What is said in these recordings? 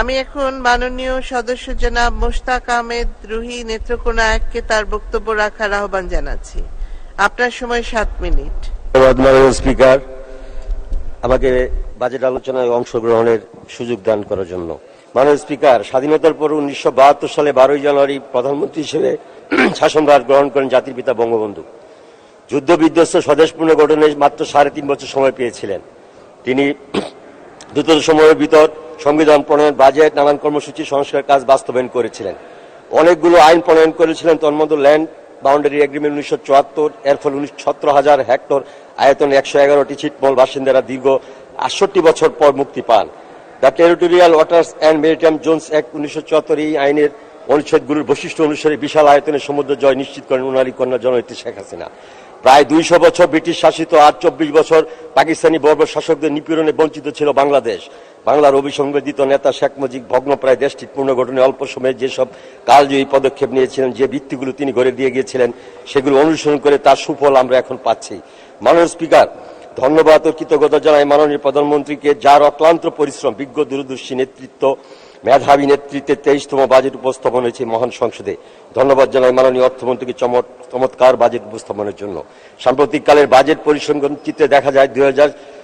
আমি এখন মাননীয় সদস্য জনাব মোশতাক আহমেদ রুহি নেত্রকোনা এককে তার বক্তব্য রাখার আহ্বান জানাচ্ছি। আপনার সময় সাত মিনিট। ধন্যবাদ স্পিকার। আমাকে বাজেট আলোচনায় অংশগ্রহণের সুযোগ দান করার জন্য। মাননীয় স্পিকার, স্বাধীনতার পর উনিশশো বাহাত্তর সালে বারোই জানুয়ারি প্রধানমন্ত্রী হিসেবে শাসনভার গ্রহণ করেন জাতির পিতা বঙ্গবন্ধু। যুদ্ধ বিধ্বস্ত স্বদেশ পুনর্গঠনে মাত্র সাড়ে তিন বছর সময় পেয়েছিলেন। তিনি দ্রুত সময়ের ভিতর সংবিধান প্রণয়ন, বাজেট, নানান কর্মসূচি, সংস্কার কাজ বাস্তবায়ন করেছিলেন। অনেকগুলো আইন প্রণয়ন করেছিলেন তন্মধ্য ল্যান্ড বাউন্ডারি এগ্রিমেন্ট উনিশশো চুয়াত্তর, এর ফলে উনিশ হাজার হেক্টর আয়তন একশো এগারোটি ছিটমল বাসিন্দারা দীর্ঘ আটষট্টি বছর পর মুক্তি পান। The territorial waters and maritime zones act উনিশশো চুয়াত্তর এই আইনের অনুচ্ছেদগুলোর বৈশিষ্ট্য অনুসারে বিশাল আয়তনের সমুদ্র জয় নিশ্চিত করেন উনারি কন্যা জননেত্রী শেখ হাসিনা। প্রায় দুইশো বছর ব্রিটিশ শাসিত আর চব্বিশ বছর পাকিস্তানি বর্বর শাসকদের নিপীড়নে বঞ্চিত ছিল বাংলাদেশ। বাংলার অভিসংবেদিত নেতা শেখ মুজিব ভগ্নপ্রায় দেশটির পুনর্গঠনে অল্প সময়ে যেসব কালজয়ী পদক্ষেপ নিয়েছিলেন, যে ভিত্তিগুলো তিনি গড়ে দিয়ে গিয়েছিলেন, সেগুলো অনুসরণ করে তার সুফল আমরা এখন পাচ্ছি। মাননীয় স্পিকার, ধন্যবাদ ও কৃতজ্ঞতা জানাই মাননীয় প্রধানমন্ত্রীকে, যার অক্লান্ত পরিশ্রম, বিজ্ঞ দূরদর্শী নেতৃত্ব মেধাবী নেতৃত্বে তেইশতম বাজেট উপস্থাপন হয়েছে মহান সংসদে। ধন্যবাদ জানাই মাননীয় অর্থমন্ত্রীকে চমৎ- চমৎকার বাজেট উপস্থাপনের জন্য। সাম্প্রতিককালের বাজেট পরিসংখ্যান চিত্রে দেখা যায় দুই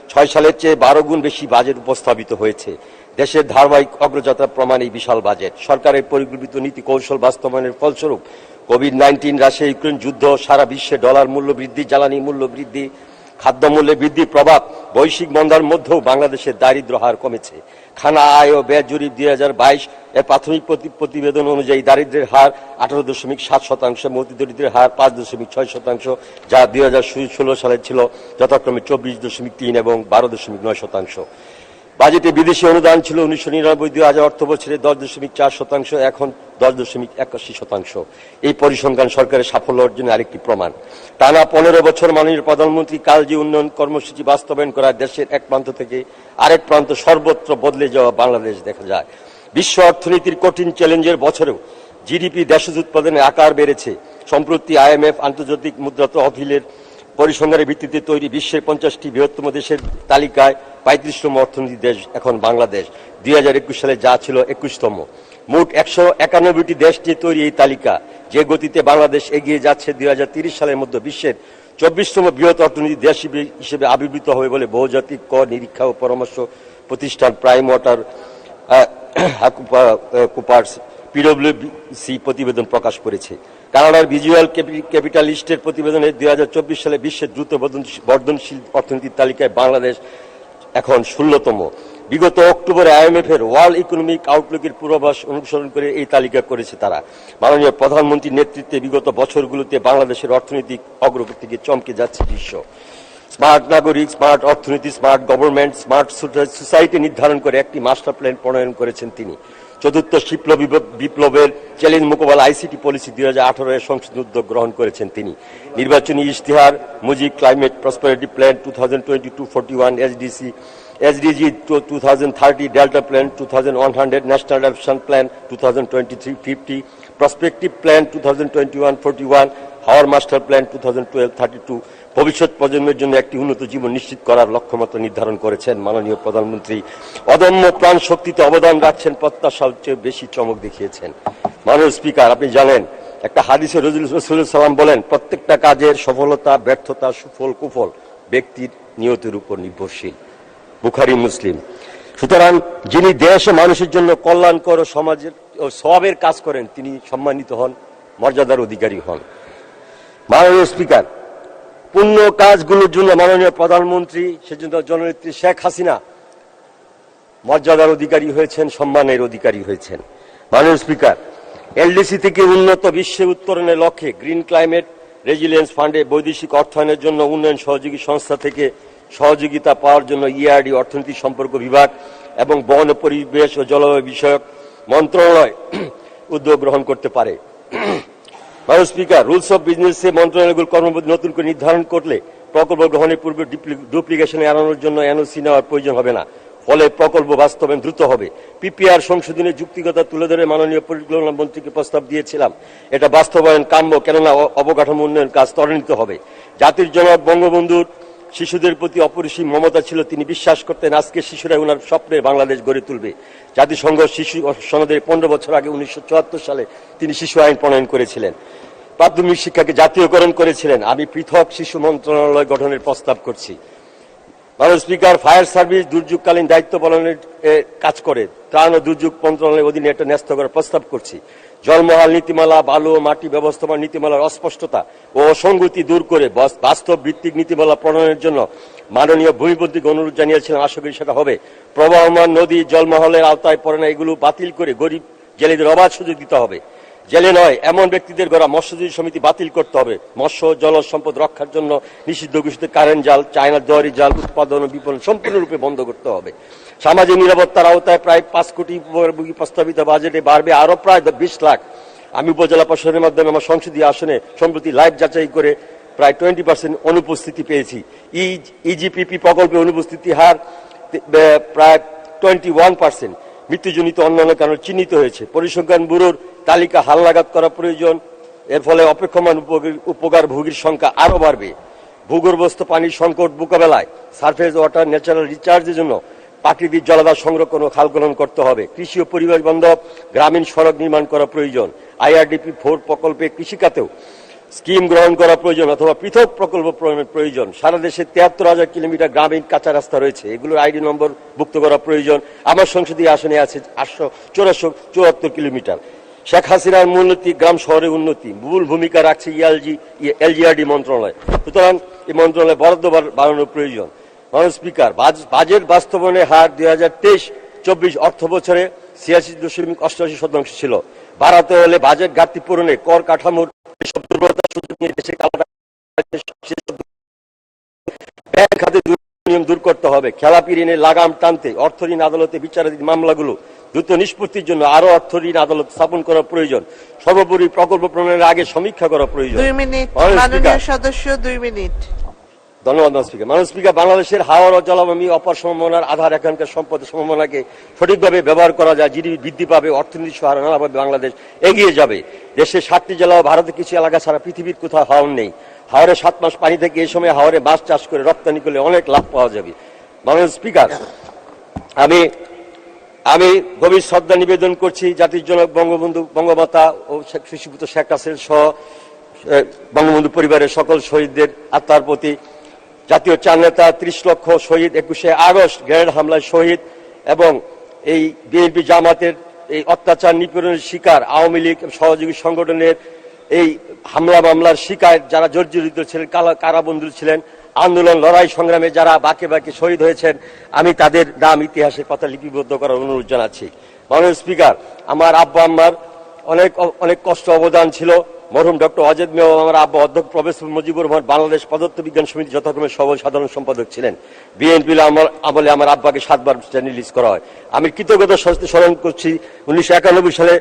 ছয় সালের চেয়ে বারো গুণ বেশি বাজেট উপস্থাপিত হয়েছে। দেশের ধারাবাহিক অগ্রযাত্রা প্রমাণ এই বিশাল বাজেট। সরকারের পরিকল্পিত নীতি কৌশল বাস্তবায়নের ফলস্বরূপ কোভিড নাইন্টিন রাশিয়া, ইউক্রেন যুদ্ধ, সারা বিশ্বে ডলার মূল্য বৃদ্ধি, জ্বালানি মূল্য বৃদ্ধি খাদ্যমূল্যে বৃদ্ধির প্রভাব, বৈশ্বিক মন্দার মধ্যেও বাংলাদেশের দারিদ্র হার কমেছে। খানা আয় ও ব্যয় জরিপ দুই হাজার বাইশ এর প্রাথমিক প্রতিবেদন অনুযায়ী দারিদ্রের হার আঠারো দশমিক সাত শতাংশ, মতি দরিদ্রের হার পাঁচ দশমিক ছয় শতাংশ, যা দুই হাজার ষোলো সালে ছিল যথাক্রমে চব্বিশ দশমিক তিন এবং বারো দশমিক নয় শতাংশ। বাজেটে বিদেশি অনুদান ছিল উনিশশো নিরানব্বই, দুই হাজার অর্থ বছরে দশ দশমিক চার শতাংশ, এখন দশ দশমিক একাশি শতাংশ। এই পরিসংখ্যান সরকারের সাফল্য অর্জনের আরেকটি প্রমাণ। টানা পনেরো বছর মাননীয় প্রধানমন্ত্রী কালজি উন্নয়ন কর্মসূচি বাস্তবায়ন করা দেশের এক প্রান্ত থেকে আরেক প্রান্ত সর্বত্র বদলে যাওয়া বাংলাদেশ দেখা যায়। বিশ্ব অর্থনীতির কঠিন চ্যালেঞ্জের বছরেও জিডিপি দেশজ উৎপাদনের আকার বেড়েছে। সম্প্রতি আইএমএফ আন্তর্জাতিক মুদ্রা তহবিলের পরিসংখ্যানের ভিত্তিতে তৈরি বিশ্বের পঞ্চাশটি বৃহত্তম দেশের তালিকায় পঁয়ত্রিশতম অর্থনীতি দেশ এখন বাংলাদেশ। দুই হাজার একুশ সালে যা ছিল একুশতম। মোট একশো একানব্বইটি দেশ নিয়ে তৈরি এই তালিকা। যে গতিতে বাংলাদেশ এগিয়ে যাচ্ছে দুই সালের মধ্যে বিশ্বের চব্বিশতম বৃহৎ অর্থনীতি দেশ হিসেবে- আবির্ভূত হবে বলে বহুজাতিক কর নিরীক্ষা ও পরামর্শ প্রতিষ্ঠান প্রাইম ওয়াটার কুপার্স পিডব্লিউসি প্রতিবেদন প্রকাশ করেছে। কানাডার ভিজুয়াল ক্যাপিটালিস্টের প্রতিবেদনে দুই হাজার চব্বিশ সালে বিশ্বের দ্রুত বর্ধন- বর্ধনশীল অর্থনীতির তালিকায় বাংলাদেশ এখন ষোলতম। বিগত অক্টোবরে আইএমএফ এর ওয়ার্ল্ড ইকোনমিক আউটলুকের পূর্বাভাস অনুসরণ করে এই তালিকা করেছে তারা। মাননীয় প্রধানমন্ত্রীর নেতৃত্বে বিগত বছরগুলোতে বাংলাদেশের অর্থনৈতিক অগ্রগতিকে চমকে যাচ্ছে বিশ্ব। স্মার্ট নাগরিক, স্মার্ট অর্থনীতি, স্মার্ট গভর্নমেন্ট, স্মার্ট সোসাইটি নির্ধারণ করে একটি মাস্টার প্ল্যান প্রণয়ন করেছেন তিনি। চতুর্থ বিপ্লব- বিপ্লবের চ্যালেঞ্জ মোকাবেলা আইসিটি পলিসি দুই হাজার আঠারো এর সংসদ উদ্যোগ গ্রহণ করেছেন তিনি। নির্বাচনী ইশতেহার, Mujib climate prosperity plan two thousand twenty two forty one SDC, SDG two thousand thirty, delta plan two thousand one hundred, national action plan two thousand twenty three fifty, prospective plan two thousand twenty one forty one Haor master plan two thousand twelve thirty two ভবিষ্যৎ প্রজন্মের জন্য একটি উন্নত জীবন নিশ্চিত করার লক্ষ্যমাত্রা নির্ধারণ করেছেন মাননীয় প্রধানমন্ত্রী। অদম্য প্রাণ শক্তিতে অবদান রাখছেন প্রত্যাশা চেয়ে বেশি চমক দেখিয়েছেন। মাননীয় স্পিকার, আপনি জানেন, একটা হাদিসে রজুল সালাম বলেন, প্রত্যেকটা কাজের সফলতা, ব্যর্থতা, সুফল, কুফল ব্যক্তির নিয়তের উপর নির্ভরশীল। বুখারি, মুসলিম। সুতরাং যিনি দেশ ও মানুষের জন্য কল্যাণকর সমাজের সবের কাজ করেন, তিনি সম্মানিত হন, মর্যাদার অধিকারী হন। মাননীয় স্পিকার, পূর্ণ কাজগুলোর জন্য মাননীয় প্রধানমন্ত্রী, সেজন্য জননেত্রী শেখ হাসিনা মর্যাদার অধিকারী হয়েছেন, সম্মানের অধিকারী হয়েছেন। মাননীয় স্পিকার, এলডিসি থেকে উন্নত বিশ্বে উত্তরণের লক্ষ্যে গ্রিন ক্লাইমেট রেজিলিয়েন্স ফান্ডে বৈদেশিক অর্থায়নের জন্য উন্নয়ন সহযোগী সংস্থা থেকে সহযোগিতা পাওয়ার জন্য ইআরডি, অর্থনীতি সম্পর্ক বিভাগ এবং বন, পরিবেশ ও জলবায়ু বিষয়ক মন্ত্রণালয় উদ্যোগ গ্রহণ করতে পারে। মাননীয় স্পিকার, রুলস অফ বিজনেস মন্ত্রণালয়গুলো কর্মপদ্ধতি নতুন করে নির্ধারণ করলে প্রকল্প গ্রহণের পূর্বে ডুপ্লিকেশন এড়ানোর জন্য এনওসি নেওয়ার প্রয়োজন হবে না। ফলে প্রকল্প বাস্তবায়ন দ্রুত হবে। পিপিআর সংশোধনের যুক্তিকতা তুলে ধরে মাননীয় পরিকল্পনা মন্ত্রীকে প্রস্তাব দিয়েছিলাম। এটা বাস্তবায়ন কাম্য, কেননা অবকাঠামো উন্নয়ন কাজ ত্বরান্বিত হবে। জাতির জনক বঙ্গবন্ধুর শিশুদের প্রতি অপরিসীম মমতা ছিল, তিনি বিশ্বাস করতেন আজকে শিশুরা ওনার স্বপ্নের বাংলাদেশ গড়ে তুলবে। জাতিসংঘ শিশু সনদের পনেরো বছর আগে উনিশশো সালে তিনি শিশু আইন প্রণয়ন করেছিলেন। প্রাথমিক শিক্ষাকে জাতীয়করণ করেছিলেন। আমি পৃথক শিশু মন্ত্রণালয় গঠনের প্রস্তাব করছি। মাননীয় স্পিকার, ফায়ার সার্ভিস দুর্যোগকালীন দায়িত্ব পালনের কাজ করে। ত্রাণ ও দুর্যোগ মন্ত্রণালয়ের অধীনে একটা ন্যস্ত করার প্রস্তাব করছি। জলমহাল নীতিমালা, বালু মাটি ব্যবস্থাপনা নীতিমালার অস্পষ্টতা ও অসঙ্গতি দূর করে বাস্তব ভিত্তিক নীতিমালা প্রণয়নের জন্য মাননীয় ভূমিপতিকে অনুরোধ জানিয়েছিলেন আশা করি সেটা হবে। প্রবাহমান নদী, জলমহলের আওতায় পড়ে না, এগুলো বাতিল করে গরিব জেলেদের অবাধ সুযোগ দিতে হবে। জেলে নয়, এমন ব্যক্তিদের গড়া মৎস্যজীবী সমিতি বাতিল করতে হবে। মৎস্য জল সম্পদ রক্ষার জন্য নিষিদ্ধ ঘোষিত কারেন্ট জাল, চায়না দোয়ারি জাল, উৎপাদন ও বিপণন সম্পূর্ণরূপে বন্ধ করতে হবে। সামাজিক নিরাপত্তার আওতায় প্রায় পাঁচ কোটি উপভোগী প্রস্তাবিত বাজেটে বাড়বে আরও প্রায় বিশ লাখ। আমি উপজেলা প্রশাসনের মাধ্যমে আমার সংসদীয় আসনে সম্প্রতি লাইভ যাচাই করে প্রায় টোয়েন্টি পার্সেন্ট অনুপস্থিতি পেয়েছি। ই ইজিপিপি প্রকল্পে অনুপস্থিতি হার প্রায় টোয়েন্টি ওয়ান পার্সেন্ট। মৃত্যুজনিত অন্যান্য কারণে চিহ্নিত হয়েছে। পরিসংখ্যান ব্যুরোর তালিকা হালনাগাদ করা প্রয়োজন। এর ফলে অপেক্ষমান উপকার- ভোগীর সংখ্যা আরও বাড়বে। ভূগর্ভস্থ পানির সংকট মোকাবেলায় সারফেস ওয়াটার ন্যাচারাল রিচার্জের জন্য প্রাকৃতিক জলাধার সংরক্ষণ ও খালগলন করতে হবে। কৃষি ও পরিবেশ বান্ধব গ্রামীণ সড়ক নির্মাণ করা প্রয়োজন। আইআরডিপি ফোর প্রকল্পে কৃষিখাতেও স্কিম গ্রহণ করা প্রয়োজন অথবা পৃথক প্রকল্প প্রয়োজন। সারা দেশে তিয়াত্তর হাজার কিলোমিটার গ্রামীণ কাঁচা রাস্তা রয়েছে। এগুলোর আইডি নম্বর ভুক্ত করা প্রয়োজন। আমার সংসদীয় আসনে আছে আটশো চৌরাশো চুয়াত্তর কিলোমিটার। শেখ হাসিনার মূলনীতি গ্রাম শহরের উন্নতি। মূল ভূমিকা রাখছে ইএলজি এলজিআরডি মন্ত্রণালয়। সুতরাং এই মন্ত্রণালয় বরাদ্দ বাড়ানোর প্রয়োজন। মাননীয় স্পিকার, বাজ- বাজেট বাস্তবায়নের হার দুই হাজার তেইশ, চব্বিশ অর্থ বছরে ছিয়াশি দশমিক অষ্টআশি শতাংশ ছিল। বাড়াতে হলে বাজেট ঘাটতি পূরণে কর কাঠামোর দুর্বলতার সুযোগ নিয়ে দেশে ব্যাংক খাতে দুর্নীতি দূর করতে হবে। খেলাপি ঋণের লাগাম টানতে অর্থ ঋণ আদালতে বিচারাধীন মামলাগুলো দ্রুত নিষ্পত্তির জন্য আরও অর্থ ঋণ আদালত স্থাপন করা প্রয়োজন। সর্বোপরি প্রকল্প প্রণয়নের আগে সমীক্ষা করা প্রয়োজন। দুই মিনিট। মাননীয় মাননীয় সদস্য দুই মিনিট। ধন্যবাদ স্পিকার। মাননীয় স্পিকার বাংলাদেশের হাওয়ার ও জলাভূমি অপার সম্ভাবনার আধার এখানকার সম্পদের সম্ভাবনাকে সঠিকভাবে ব্যবহার করা যায় জিডিপি বৃদ্ধি পাবে অর্থনীতি সহ নানাভাবে বাংলাদেশ এগিয়ে যাবে। দেশের সাতটি জেলা ও ভারতের কিছু এলাকা ছাড়া পৃথিবীর কোথাও হাওর নেই। হাওরে সাত মাস পানি থেকে এই সময় হাওরে মাছ চাষ করে রপ্তানি করলে অনেক লাভ পাওয়া যাবে। মাননীয় স্পিকার আমি আমি গভীর শ্রদ্ধা নিবেদন করছি জাতির জনক বঙ্গবন্ধু, বঙ্গমাতা ও শিশুপুত্র শেখ হাসিনা সহ বঙ্গবন্ধু পরিবারের সকল শহীদদের আত্মার প্রতি জাতীয় চার নেতা ত্রিশ লক্ষ শহীদ, একুশে আগস্ট গ্রেনেড হামলায় শহীদ এবং এই বিএনপি জামাতের এই অত্যাচার নিপীড়নের শিকার আওয়ামী লীগ সহযোগী সংগঠনের এই হামলা মামলার শিকার যারা জর্জরিত ছিলেন কারাবন্দী ছিলেন আন্দোলন, লড়াই সংগ্রামে যারা বাকে বাকে শহীদ হয়েছেন, আমি তাদের নাম ইতিহাসের কথা লিপিবদ্ধ করার অনুরোধ জানাচ্ছি। মাননীয় স্পিকার, আমার আব্বা আম্মার অনেক অনেক কষ্ট অবদান ছিল। মরহুম ডক্টর অজেদ মেয় আমার আব্বা অধ্যক্ষ প্রফেসর মুজিবুর রহমান, বাংলাদেশ পদার্থ বিজ্ঞান সমিতি যথাক্রমে সহ সাধারণ সম্পাদক ছিলেন। বিএনপি আমার আমলে আমার আব্বাকে সাতবার রিলিজ করা হয়। আমি কৃতজ্ঞতা স্মরণ করছি, উনিশশো একানব্বই সালে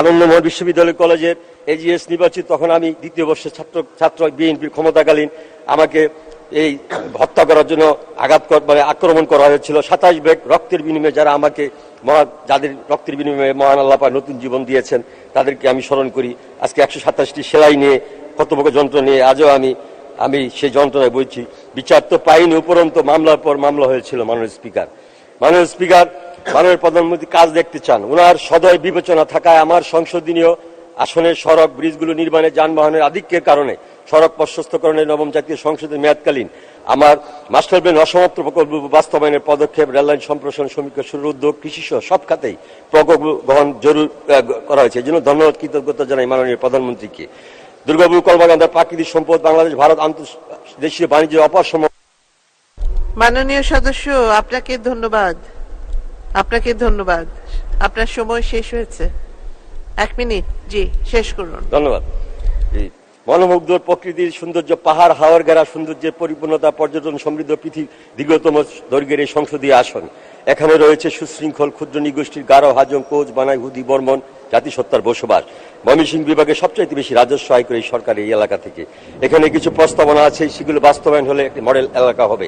আনন্দমোহন বিশ্ববিদ্যালয় কলেজের এজিএস নির্বাচিত, তখন আমি দ্বিতীয় বর্ষের ছাত্র ছাত্র বিএনপির ক্ষমতাকালীন আমাকে এই হত্যা করার জন্য আঘাত মানে আক্রমণ করা হয়েছিল। সাতাশ ব্যাগ রক্তের বিনিময়ে যারা আমাকে মহা যাদের রক্তের বিনিময়ে মহান আল্লাহ পাক নতুন জীবন দিয়েছেন, তাদেরকে আমি স্মরণ করি। আজকে একশো সাতাশটি সেলাই নিয়ে, কর্তব্য যন্ত্র নিয়ে আজও আমি আমি সেই যন্ত্রণায় বলছি বিচার তো পাইনি, উপরন্ত মামলার পর মামলা হয়েছিল মাননীয় স্পিকার। মাননীয় স্পিকার, মাননীয় প্রধানমন্ত্রী কাজ দেখতে চান। ওনার সদয় বিবেচনা থাকায় আমার সংসদীয় আসনের সড়ক ব্রিজগুলো নির্মাণে যানবাহনের আধিক্যের কারণে সড়ক প্রশস্তকরণের নবম জাতীয় সংসদের মেয়াদকালীন আমার মাস্টার প্ল্যান অসমাপ্ত প্রকল্প বাস্তবায়নের পদক্ষেপ, রেললাইন সম্প্রসারণ সমীক্ষা শুরুর উদ্যোগ, কৃষি সহ সব খাতেই প্রকল্প গ্রহণ জরুর করা হয়েছে। এই জন্য ধন্যবাদ, কৃতজ্ঞতা জানাই মাননীয় প্রধানমন্ত্রীকে। দুর্গাপুর কলমাকান্দার প্রাকৃতিক সম্পদ, বাংলাদেশ, ভারত, আন্তর্দেশীয় বাণিজ্যের অপার সম্ভাবনা মাননীয় সদস্য, আপনাকে ধন্যবাদ। আপনাকে ধন্যবাদ। আপনার সময় শেষ হয়েছে। এক মিনিট, জি, শেষ করুন। ধন্যবাদ। মনোমুগ্ধ প্রকৃতির সৌন্দর্য, পাহাড়, হাওয়ার গেরা সৌন্দর্যের পরিপূর্ণতা, পর্যটন সমৃদ্ধ পৃথিবী দীর্ঘতম দৈর্ঘ্যের এই সংসদীয় আসন। এখানে রয়েছে সুশৃঙ্খল, ক্ষুদ্র নিগোষ্ঠীর গারো হাজং, কোচ, বানাই, হুদি, বর্মন জাতিসত্তার বসবাস। ময়মনসিংহ বিভাগে সবচাইতে বেশি রাজস্ব আয় করে এই সরকার এই এলাকা থেকে। এখানে কিছু প্রস্তাবনা আছে, সেগুলো বাস্তবায়ন হলে একটি মডেল এলাকা হবে।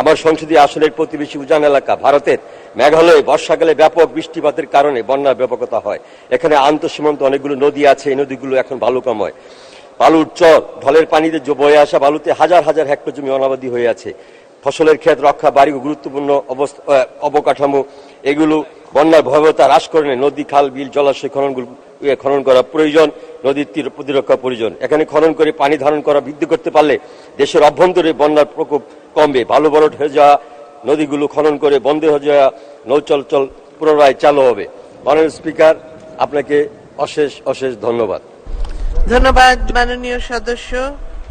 আমার সংসদীয় আসনের প্রতিবেশী উজান এলাকা, ভারতের মেঘালয়ে, বর্ষাকালে ব্যাপক বৃষ্টিপাতের কারণে বন্যার ব্যাপকতা হয়। এখানে আন্তঃসীমান্ত অনেকগুলো নদী আছে, এই নদীগুলো এখন বালুকাময়। বালুর চর, ঢলের পানিতে বয়ে আসা বালুতে হাজার হাজার হেক্টর জমি অনাবাদী হয়ে আছে। ফসলের ক্ষেত রক্ষা বাড়ি গুরুত্বপূর্ণ অবকাঠামো, এগুলো বন্যার ভয়াবহতা হ্রাস করে নদী, খাল, বিল, জলাশয় খনন খনন করা প্রয়োজন, নদীর তীর প্রতিরক্ষা প্রয়োজন। এখানে খনন করে পানি ধারণ করা বৃদ্ধি করতে পারলে দেশের অভ্যন্তরে বন্যার প্রকোপ কমবে। ভালো বড় হয়ে যাওয়া নদীগুলো খনন করে বন্ধ হয়ে যাওয়া নৌ চলাচল পুনরায় চালু হবে। মাননীয় স্পিকার, আপনাকে অশেষ অশেষ ধন্যবাদ। ধন্যবাদ মাননীয় সদস্য।